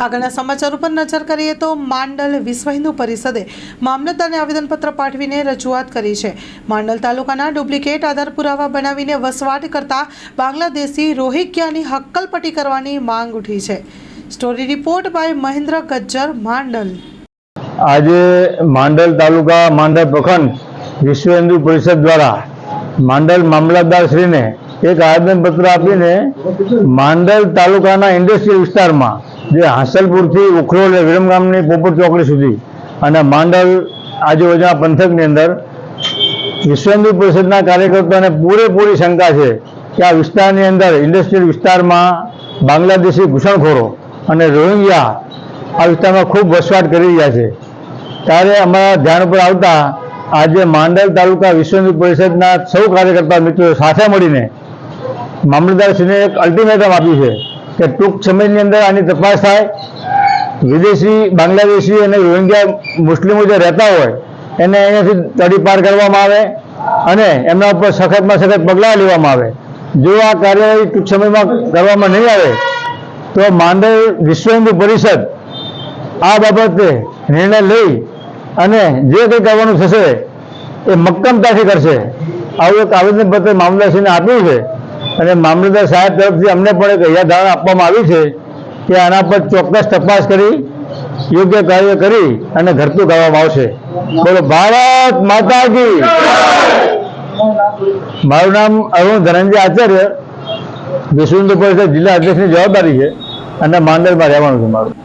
આગળના સમાચાર ઉપર નજર કરીએ તો માંડલ વિશ્વ હિન્દુ પરિષદે મામલતદારને આવેદનપત્ર પાઠવીને રજૂઆત કરી છે. માંડલ તાલુકાના ડુપ્લિકેટ આધાર પુરાવા બનાવીને વસવાટ કરતા બાંગ્લાદેશી રોહિંગ્યાની હક્કલપટ્ટી કરવાની માંગ ઉઠી છે. Story report by Mahendra Gajjar, Mandal. આજે માંડલ તાલુકા માંડલ પ્રખંડ વિશ્વ હિન્દુ પરિષદ દ્વારા માંડલ મામલતદારશ્રીને એક આવેદનપત્ર આપીને માંડલ તાલુકાના ઇન્ડસ્ટ્રીયલ વિસ્તારમાં જે હાંસલપુરથી ઉખરોલ વિરમગામની પોપટ ચોકડી સુધી અને માંડલ આજુબાજુના પંથકની અંદર વિશ્વેન્દ્ર પરિષદના કાર્યકર્તાઓને પૂરેપૂરી શંકા છે કે આ વિસ્તારની અંદર ઇન્ડસ્ટ્રીયલ વિસ્તારમાં બાંગ્લાદેશી ઘૂસણખોરો અને રોહિંગ્યા આ વિસ્તારમાં ખૂબ વસવાટ કરી રહ્યા છે. ત્યારે અમારા ધ્યાન ઉપર આવતા આજે માંડલ તાલુકા વિશ્વેન્દ્ર પરિષદના સૌ કાર્યકર્તા મિત્રો સાથે મળીને મામલતદારશ્રીને એક અલ્ટિમેટમ આપ્યું છે. કે ટૂંક સમયની અંદર આની તપાસ થાય. વિદેશી, બાંગ્લાદેશી અને રોહિંગ્યા મુસ્લિમો જે રહેતા હોય, એને અહીંયાથી તડી પાર કરવામાં આવે અને એમના ઉપર સખતમાં સખત પગલાં લેવામાં આવે. જો આ કાર્યવાહી ટૂંક સમયમાં કરવામાં નહીં આવે, તો માંડવ વિશ્વ હિન્દુ પરિષદ આ બાબતે નિર્ણય લઈ અને જે કંઈ કરવાનું થશે એ મક્કમતાથી કરશે. આવું એક આવેદનપત્ર મામલતદારશ્રીને આપ્યું છે. અને મામલતદાર સાહેબ તરફથી અમને પણ એક હૈયાધારણ આપવામાં આવી છે કે આના પર ચોક્કસ તપાસ કરી, યોગ્ય કાર્ય કરી અને ઘરતું કરવામાં આવશે. બોલો, ભારત માતાજી મારું નામ અરુણ ધનંજય આચાર્ય, વિશ્વ હિન્દુ પરિષદ જિલ્લા અધ્યક્ષની જવાબદારી છે અને માંડલમાં રહેવાનું છે મારું.